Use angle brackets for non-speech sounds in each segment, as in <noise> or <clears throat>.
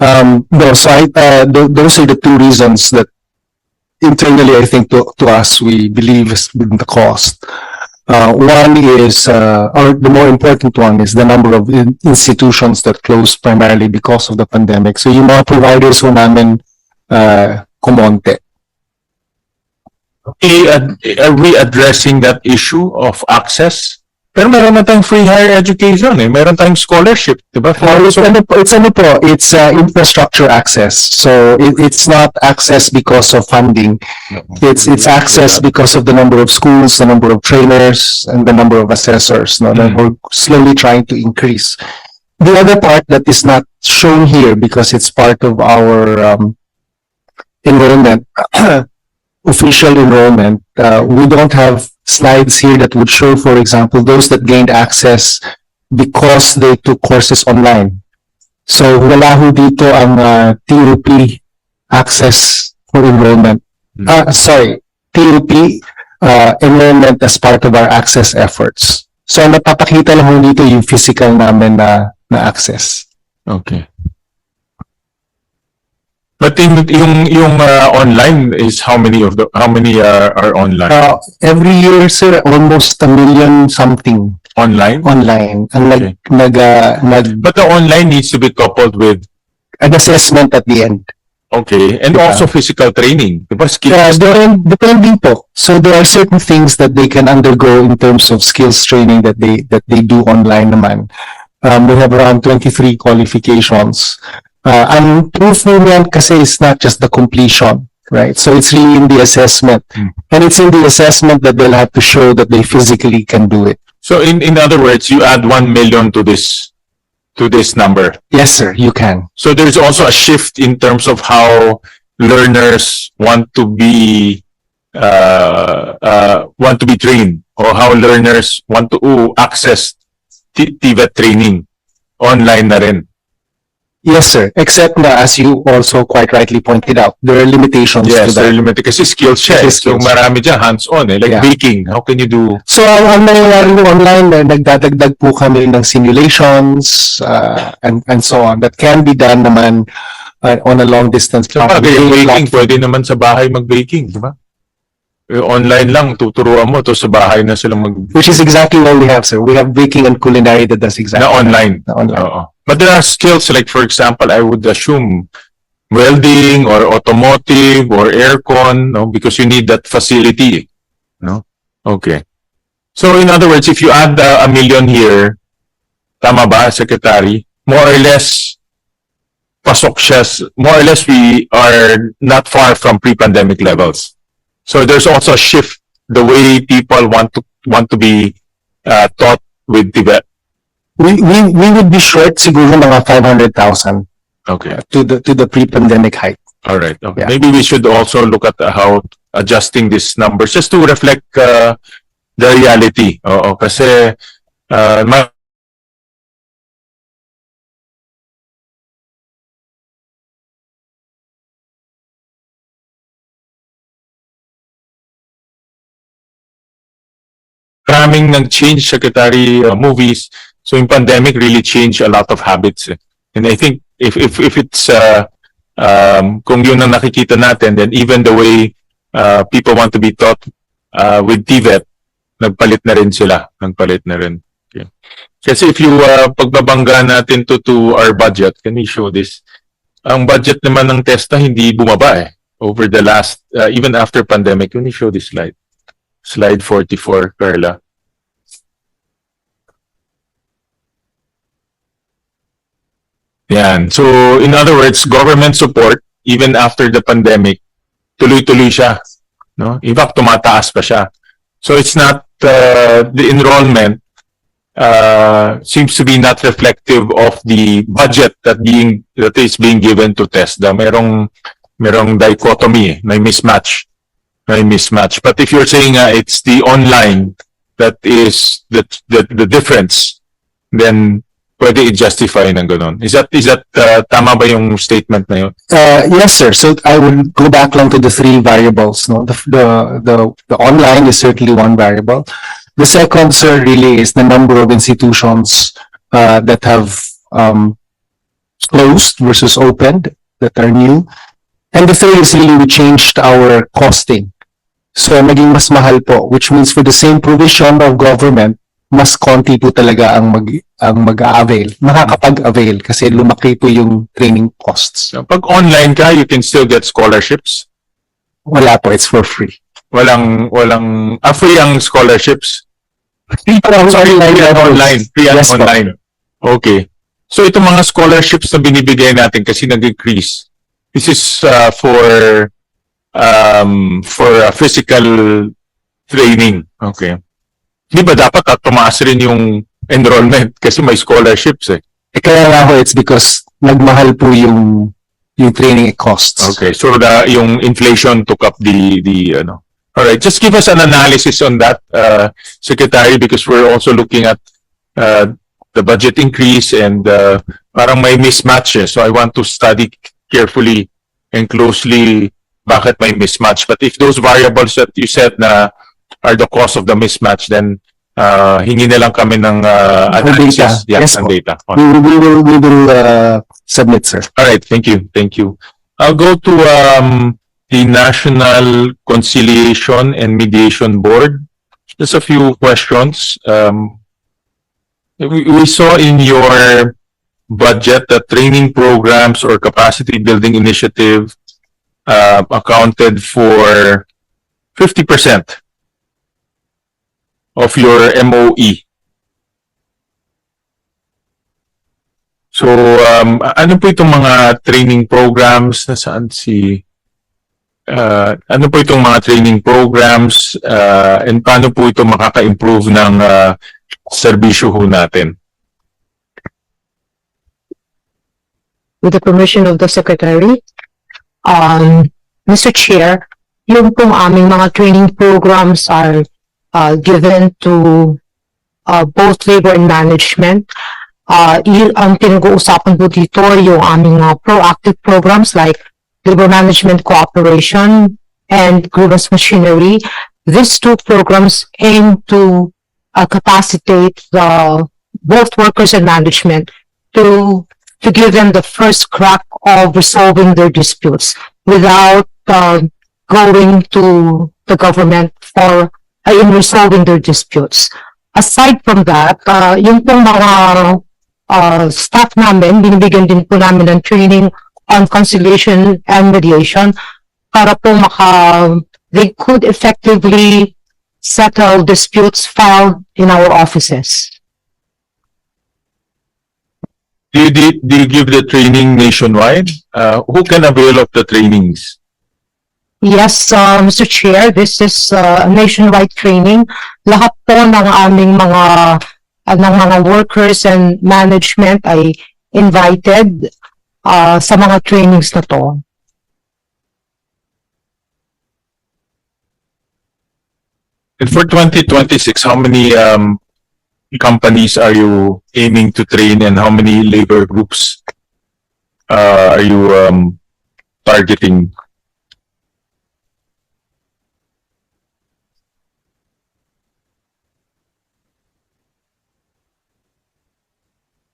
Um, no, so I, uh, th- those are the two reasons that internally, I think to, to us, we believe has been the cost. Uh, one is, uh, or the more important one is the number of in- institutions that closed primarily because of the pandemic. So yung mga providers ho namin, uh, kumonte. Okay, ad- are we addressing that issue of access? Pero meron na tayong free higher education eh. Meron tayong scholarship, di ba? Uh, it's ano po, it's ano po, it's uh, infrastructure access. So it, it's not access because of funding. It's, it's access because of the number of schools, the number of trainers, and the number of assessors, no, that Mm. we're slowly trying to increase. The other part that is not shown here because it's part of our, um, enrollment, <clears throat> official enrollment, uh, we don't have slides here that would show, for example, those that gained access because they took courses online. So wala ho dito ang uh, TUP access for enrollment. Ah, sorry, TUP uh, enrollment as part of our access efforts. So napapakita lang ho dito yung physical namin na na access. Okay. But yung, yung, yung uh, online is how many of the, how many are, are online? Uh, every year, sir, almost a million something Online? online ang nag, Okay. nag, uh, nag, But the online needs to be coupled with, an assessment at the end. okay, and Yeah. also physical training. Di ba? Skills. Yeah, there, depending po. So there are certain things that they can undergo in terms of skills training that they, that they do online naman. Um, we have around 23 qualifications. Uh, ang proof niyan kasi is not just the completion, right? So it's really in the assessment. Hmm. And it's in the assessment that they'll have to show that they physically can do it. So in, in other words, you add 1 million to this, to this number. Yes, sir, you can. So there's also a shift in terms of how learners want to be uh, uh, want to be trained or how learners want to access T- TVET training online na rin. Yes, sir. Except na, as you also quite rightly pointed out, there are limitations to Yes, that. they're limited kasi skills siya. eh. Kasi So skills. marami dyan hands-on eh. Like Yeah. baking, how can you do So, ang, ang nangyayari ng online, na nagdadagdag po kami ng simulations, uh, and, and so on, that can be done naman uh, on a long distance. So bagay yung baking, pwede naman sa bahay mag-baking, di ba? Eh, Online lang, tuturuan mo, to sa bahay na sila mag Which is exactly what we have, sir. We have baking and culinary that does exactly. na online. Na online. Oo. But there are skills like for example, I would assume welding or automotive or aircon, no, because you need that facility, no? Okay. So in other words, if you add uh, a million here, tama ba, secretary? More or less pasok siya, more or less we are not far from pre-pandemic levels. So there's also a shift the way people want to want to be uh, taught with Tibet. We, we, we would be short siguro mga 500,000 Okay. to the, to the pre-pandemic height. All right. Okay. Yeah. Maybe we should also look at how adjusting these numbers just to reflect uh, the reality. Oo, kasi uh, ma- maraming nag-change secretary uh, movies. So in pandemic really changed a lot of habits. eh. And I think if if if it's uh, um, kung yun ang nakikita natin, then even the way uh, people want to be taught uh, with TVET, nagpalit na rin sila. Nagpalit na rin. Okay. Kasi if you, uh, pagbabangga natin to, to our budget, can we show this? Ang budget naman ng TESTA hindi bumaba eh. Over the last, uh, even after pandemic, can we show this slide? Slide 44, Carla. Yan. So, in other words, government support, even after the pandemic, tuloy-tuloy siya. No? In fact, tumataas pa siya. So, it's not, uh, the enrollment, uh, seems to be not reflective of the budget that being, that is being given to TESDA. Merong, merong dichotomy, eh. may mismatch. May mismatch. But if you're saying, uh, it's the online that is the, the, the difference, then pwede i-justify ng ganun. Is that, is that, uh, tama ba yung statement na yun? Uh, yes, sir. So I would go back lang to the three variables. No, the the the, the online is certainly one variable. The second, sir, really is the number of institutions uh, that have um, closed versus opened that are new. And the third is really we changed our costing. So naging mas mahal po, which means for the same provision of government, mas konti po talaga ang mag ang mag-avail, makakapag-avail kasi lumaki po yung training costs. So, pag online ka, you can still get scholarships. Wala po, it's for free. Walang, walang, ah, free ang scholarships. Free po ang Sorry, online free online. Free Yes po. online. Okay. So itong mga scholarships na binibigay natin kasi nag-increase. This is uh, for um for uh, physical training. Okay. Di ba dapat at tumaas rin yung enrollment kasi may scholarships eh. Eh, kaya nga ho, it's because nagmahal po yung yung training costs. Okay. So the yung inflation took up the the ano. All right, just give us an analysis on that, uh, Secretary, because we're also looking at uh, the budget increase and uh, parang may mismatch eh. So I want to study carefully and closely bakit may mismatch. But if those variables that you said na are the cause of the mismatch, then uh, hingi na lang kami ng uh, Ng analysis. data. Yeah, Yes ng po. data. We will, we will, we will uh, submit, sir. All right, thank you, thank you. I'll go to um the National Conciliation and Mediation Board. Just a few questions. Um, we, we saw in your budget that training programs or capacity building initiative uh, accounted for fifty percent of your MOE. So, um, ano po itong mga training programs? Nasaan si... Uh, ano po itong mga training programs uh, and paano po ito makaka-improve ng uh, serbisyo ho natin? with the permission of the Secretary. Um, Mr. Chair, yung pong aming mga training programs are uh, given to uh, both labor and management. Uh, yun, ang pinag-uusapan po dito yung aming mga proactive programs like labor management cooperation and grievance machinery. These two programs aim to uh, capacitate the both workers and management to to give them the first crack of resolving their disputes without uh, going to the government for in resolving their disputes. Aside from that, uh, yung pong mga uh, staff namin, binibigyan din po namin ng training on conciliation and mediation para po maka, they could effectively settle disputes filed in our offices. Do you, do you give the training nationwide? Uh, who can avail of the trainings? Yes, uh, Mr. Chair, this is uh, nationwide training. Lahat po ng aming mga uh, ng mga workers and management ay invited uh, sa mga trainings na to. And for 2026, how many um, companies are you aiming to train and how many labor groups uh, are you um, targeting?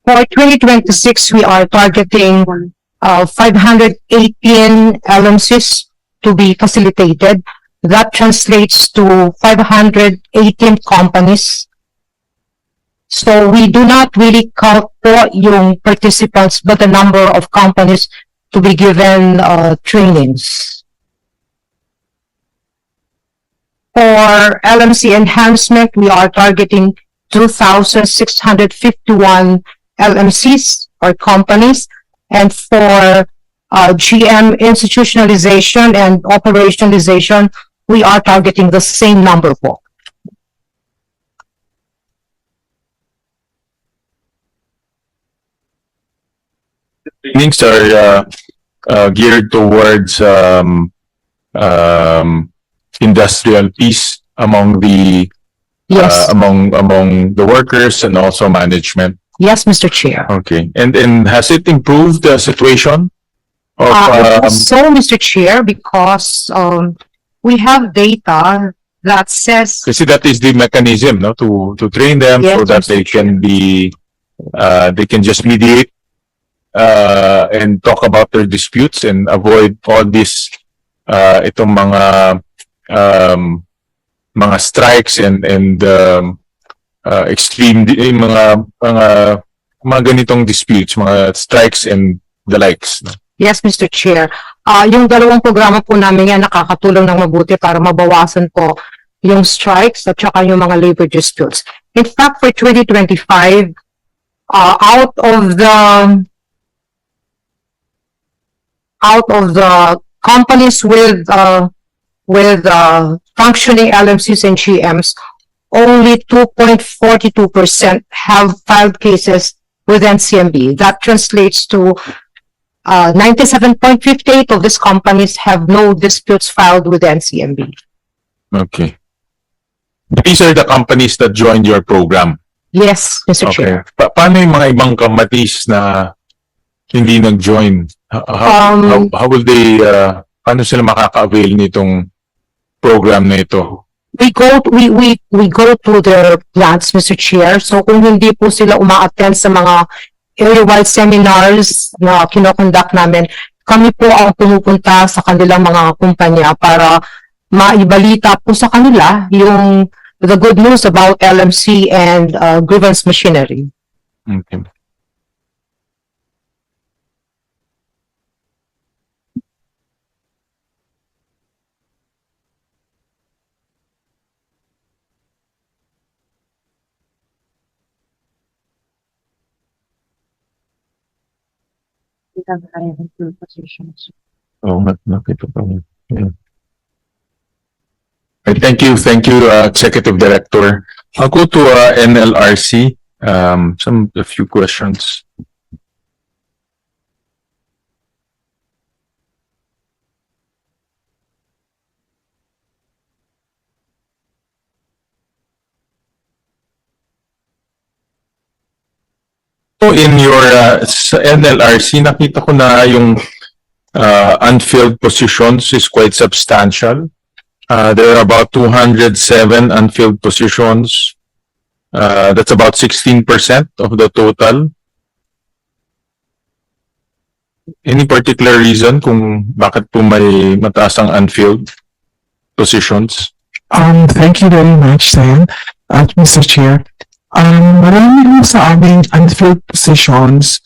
For 2026, we are targeting uh, 518 LMCs to be facilitated. That translates to 518 companies. So we do not really count po yung participants, but the number of companies to be given uh, trainings. For LMC enhancement, we are targeting 2,651 LMCs or companies. And for uh, GM institutionalization and operationalization, we are targeting the same number po. Trainings are uh, uh, geared towards um, um, industrial peace among the uh, Yes, among among the workers and also management. Yes, Mr. Chair. Okay, and and has it improved the situation of Uh, um, so, Mr. Chair, because, um, we have data that says Kasi that is the mechanism, no, to, to train them so Yes, that Mr. they can be, uh, they can just mediate, uh, and talk about their disputes and avoid all this uh, itong mga um, mga strikes and and um, uh, extreme di- eh, mga mga mga ganitong disputes, mga strikes and the likes. Yes, Mr. Chair. Ah, yung dalawang programa po namin yan nakakatulong ng mabuti para mabawasan po yung strikes at saka yung mga labor disputes. In fact, for 2025, ah, out of the out of the companies with uh, with uh, functioning LMCs and GMs, only 2.42% have filed cases with NCMB. That translates to uh, 97.58 of these companies have no disputes filed with NCMB. Okay. These are the companies that joined your program. Yes, Mr. Chair. Okay. Pa- paano yung mga ibang kamatis na hindi nag-join? How, how, Um, how, how will they, uh, paano sila makaka-avail nitong program na ito? We go, we, we, we go to their plants, Mr. Chair. So kung hindi po sila uma-attend sa mga area-wide seminars na kinokonduct namin, kami po ang pumupunta sa kanilang mga kumpanya para maibalita po sa kanila yung the good news about LMC and uh, grievance machinery. Okay. Oh, not, nakita pa rin. Yeah. Thank you, thank you, uh, Executive Director. I'll go to, uh, NLRC, um, some, a few questions. In your, uh, sa NLRC, nakita ko na yung, uh, unfilled positions is quite substantial. Uh, there are about 207 unfilled positions. Uh, that's about 16% of the total. Any particular reason kung bakit po may mataas ang unfilled positions? Um, thank you very much, Sam, at Mr. Chair. Um, marami lang sa aming unfilled positions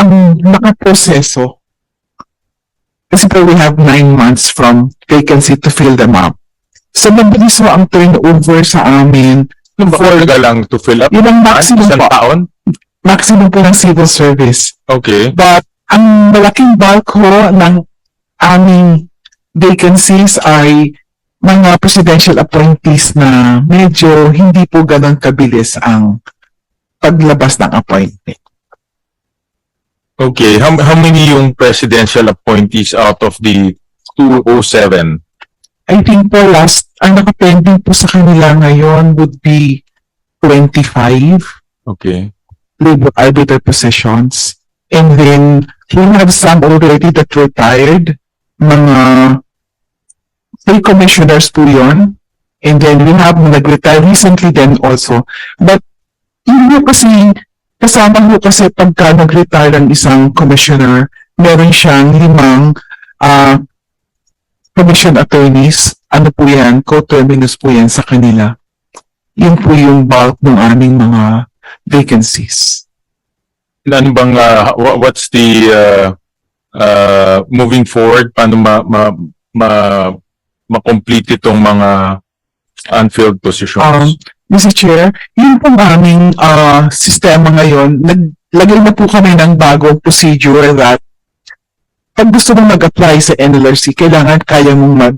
ang nakaproseso. Kasi po we have nine months from vacancy to fill them up. So, mabilis ho ang turnover sa amin. Ano ba talaga lang to fill up? Yun ang maximum Isang po. taon? Maximum po ng civil service. Okay. But ang malaking bulk ho ng aming vacancies ay mga presidential appointees na medyo hindi po ganun kabilis ang paglabas ng appointment. Okay. How, how many yung presidential appointees out of the 207? I think po last, ang nakapending po sa kanila ngayon would be 25 Okay. labor arbiter positions. And then we have some already that retired, mga three commissioners po yun. And then we have nag-retire recently then also. But yun po kasi, kasama po kasi pagka nag-retire ang isang commissioner, meron siyang limang ah commission attorneys. Ano po yan? Co-terminus po yan sa kanila. Yun po yung bulk ng aming mga vacancies. ano bang uh, wha- what's the uh, uh, moving forward paano ma ma ma ma-complete itong mga unfilled positions Um, Mr. Chair, yun pong aming ah, sistema ngayon, naglagay na po kami ng bagong procedure that pag gusto mong mag-apply sa NLRC, kailangan kaya mong mag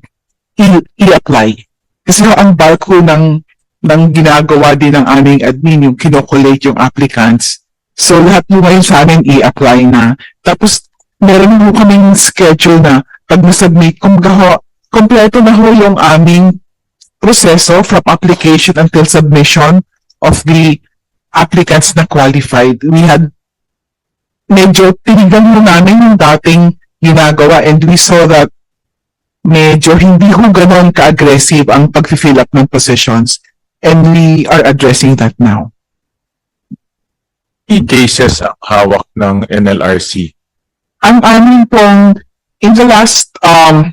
i- i-apply. Kasi ang bulk ng, ng ginagawa din ng aming admin, yung kinocollate yung applicants. So lahat po ngayon sa amin i-apply na. Tapos meron po kaming schedule na pag nasubmit, kumbaga ho, kompleto na ho yung aming proseso from application until submission of the applicants na qualified. We had medyo tinignan mo namin yung dating ginagawa and we saw that medyo hindi ho ganon ka-aggressive ang pag-fill up ng positions and we are addressing that now. cases ang hawak ng NLRC? ang amin pong in the last um